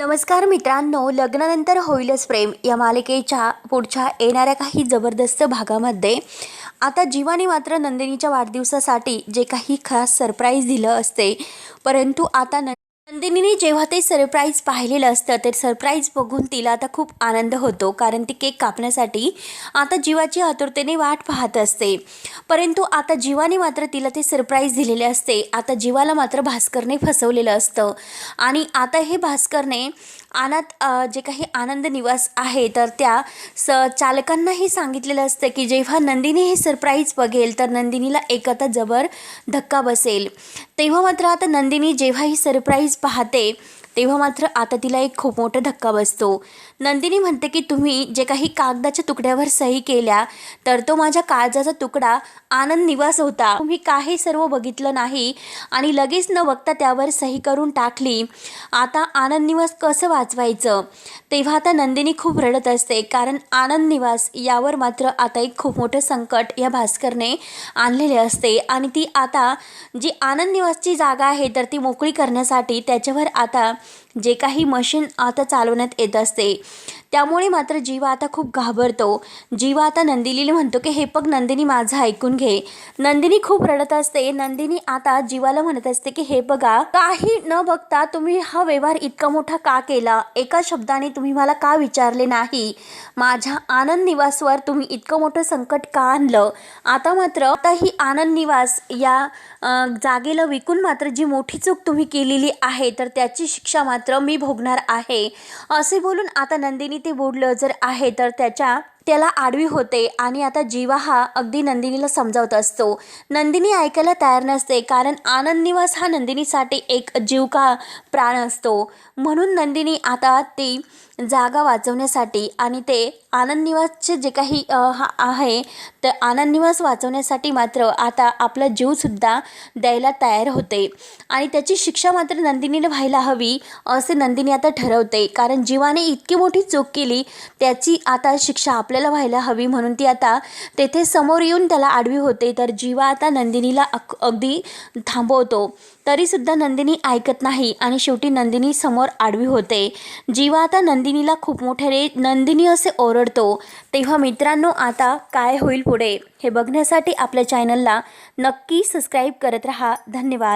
नमस्कार मित्रांनो लग्नानंतर होईलच प्रेम. या मालिकेच्या पुढच्या येणाऱ्या काही जबरदस्त भागामध्ये आता जीवाने मात्र नंदिनीच्या वाढदिवसासाठी जे काही खास सरप्राईज दिलं असते परंतु आता न नंदिनीने जेव्हा ते सरप्राईज पाहिलेलं असतं ते सरप्राईज बघून तिला आता खूप आनंद होतो. कारण ती केक कापण्यासाठी आता जीवाची आतुरतेने वाट पाहत असते. परंतु आता जीवाने मात्र तिला ते सरप्राईज दिलेले असते. आता जीवाला मात्र भास्करने फसवलेलं असतं. आणि आता हे भास्करने अनाथ जे काही आनंद निवास आहे तर त्या स चालकांनाही सांगितलेलं असतं की जेव्हा नंदिनी हे सरप्राईज बघेल तर नंदिनीला एक आता जबर धक्का बसेल. तेव्हा मात्र आता नंदिनी जेव्हा ही सरप्राईज पाहते तेव्हा मात्र आता तिला एक खूप मोठा धक्का बसतो. नंदिनी म्हणते की तुम्ही जे काही कागदाच्या तुकड्यावर सही केल्या तर तो माझ्या काळजाचा तुकडा आनंद निवास होता. तुम्ही काही सर्व बघितलं नाही आणि लगेच न बघता त्यावर सही करून टाकली. आता आनंद निवास कसं वाचवायचं? तेव्हा आता नंदिनी खूप रडत असते कारण आनंद निवास यावर मात्र आता एक खूप मोठं संकट या भास्करने आणलेले असते. आणि ती आता जी आनंद निवासची जागा आहे तर ती मोकळी करण्यासाठी त्याच्यावर आता जे काही मशीन आता चालवण्यात येत असते. त्यामुळे मात्र जीवा आता खूप घाबरतो. जीवा आता नंदिनीला म्हणतो की हे बघ नंदिनी माझं ऐकून घे. नंदिनी खूप रडत असते. नंदिनी आता जीवाला म्हणत असते की हे बघा काही न बघता तुम्ही हा व्यवहार इतका मोठा का केला? एका शब्दाने तुम्ही मला का विचारले नाही? माझ्या आनंद निवासवर तुम्ही इतकं मोठं संकट का आणलं? आता मात्र आता ही आनंद निवास या जागेला विकून मात्र जी मोठी चूक तुम्ही केलेली आहे तर त्याची शिक्षा मात्र मी भोगणार आहे. असे बोलून आता नंदिनी ते बोललं जर आहे तर त्याच्या त्याला आडवी होते आणि आता जीवा हा अगदी नंदिनीला समजावत असतो. नंदिनी ऐकायला तयार नसते कारण आनंद निवास हा नंदिनीसाठी एक जीव का प्राण असतो. म्हणून नंदिनी आता ती जागा वाचवण्यासाठी आणि ते आनंद निवासचे जे काही हा आहे तर आनंद निवास वाचवण्यासाठी मात्र आता आपला जीवसुद्धा द्यायला तयार होते. आणि त्याची शिक्षा मात्र नंदिनीला व्हायला हवी असे नंदिनी आता ठरवते. कारण जीवाने इतकी मोठी चूक केली त्याची आता शिक्षा आपल्याला व्हायला हवी म्हणून ती आता तेथे समोर येऊन त्याला आडवी होते. तर जीवा आता नंदिनीला अक अगदी थांबवतो. तरीसुद्धा नंदिनी ऐकत नाही आणि शेवटी नंदिनी समोर आडवी होते. जीवा आता नंदिनीला खूप मोठ्याने नंदिनी असे ओरडतो. तेव्हा मित्रांनो आता काय होईल पुढे? हे बघण्यासाठी आपल्या चॅनलला नक्की सबस्क्राईब करत रहा. धन्यवाद.